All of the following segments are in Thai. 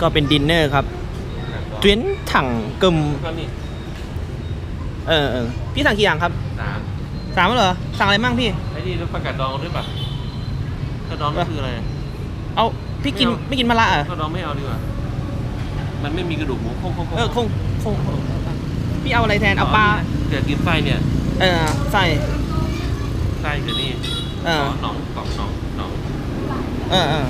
ก็เป็นดินเนอร์ครับเจียนถังกึมก็นี่เออเออพี่สั่งกี่อย่างครับสามสามแล้วเหรอสั่งอะไรมั่งพี่ไอ้นี่แล้วประกาศดองด้วยป่ะถ้าดองก็คืออะไรเอาพี่กินไม่เอาไม่กินมะระเหรอะถ้าดองไม่เอาดีกว่ามันไม่มีกระดูกหมูโค้งโค้งเออคงคงพี่เอาอะไรแทนเอาปลาเดี๋ยวกินไส้เนี่ยเออใส่ไส้คือนี่เออหนองกล่องหนองหนองเออเออ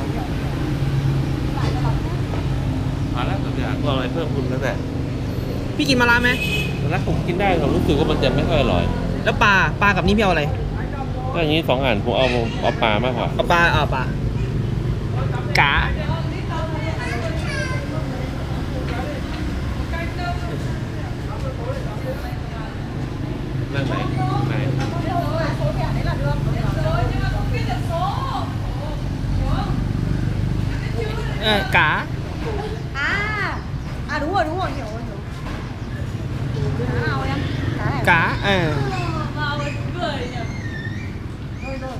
มาแล้วก็ อยากเอาอะไรเพิ่มคุณแล้วแต่พี่กินมะระไหมแล้วผมกินได้ผมรู้สึกว่ามันจะไม่ค่อยอร่อย แล้วปลาปลากับนี่พี่เอาอะไรก็อย่างนี้สองอันผมเอาเอาปลามากกว่าเอาปลาเอาปลากาเรื่องไหนไหนเออกา À, à đúng rồi, đúng rồi, hiểu rồi, hiểu. Cá nào em? Cá này. กาเออ Rồi, rồi.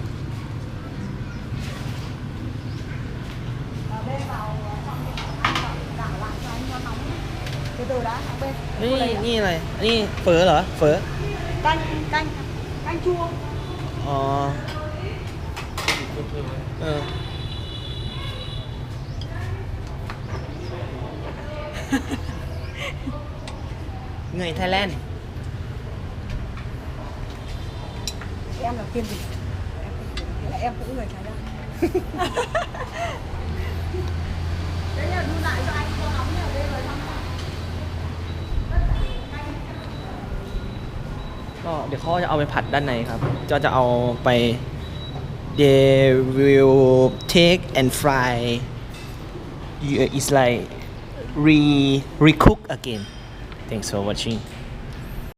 Và bên vào trong cái ăn vào đảo lại cho anh cho nóng. Từ từ đã, sang bên. นี่ Cô lấy นี่อะไร นี่เฝอเหรอ เฝอ canh, canh, canh chua. อ๋อ เออเงยไทยแลนด์ Em là kiên gì? Em, thì là em cũng người Thái Lan. Thế là đun lại cho anh cho nóng nhiều đây rồi xong rồi. ก็เดี๋ยวเขาจะเอาไปผัดด้านในครับก็จะเอาไป they will take and fry You- it's like re recook again. Thanks for watching